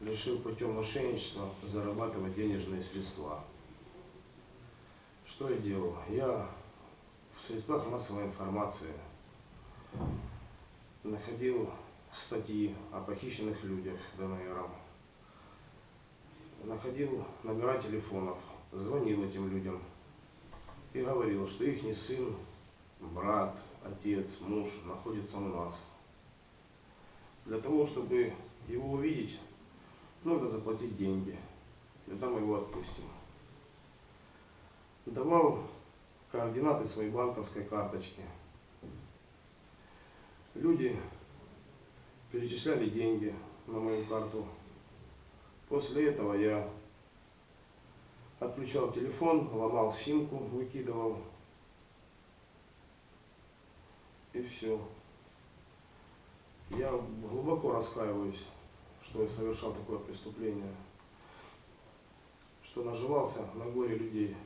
решил путем мошенничества зарабатывать денежные средства. Что я делал? Я в средствах массовой информации находил статьи о похищенных людях ДНР, находил номера телефонов, звонил этим людям и говорил, что их сын, брат, отец, муж находится у нас. Для того, чтобы его увидеть, нужно заплатить деньги. Тогда мы его отпустим. Давал координаты своей банковской карточки. Люди перечисляли деньги на мою карту. После этого я отключал телефон, ломал симку, выкидывал. И все. Я глубоко раскаиваюсь, что я совершал такое преступление, что наживался на горе людей.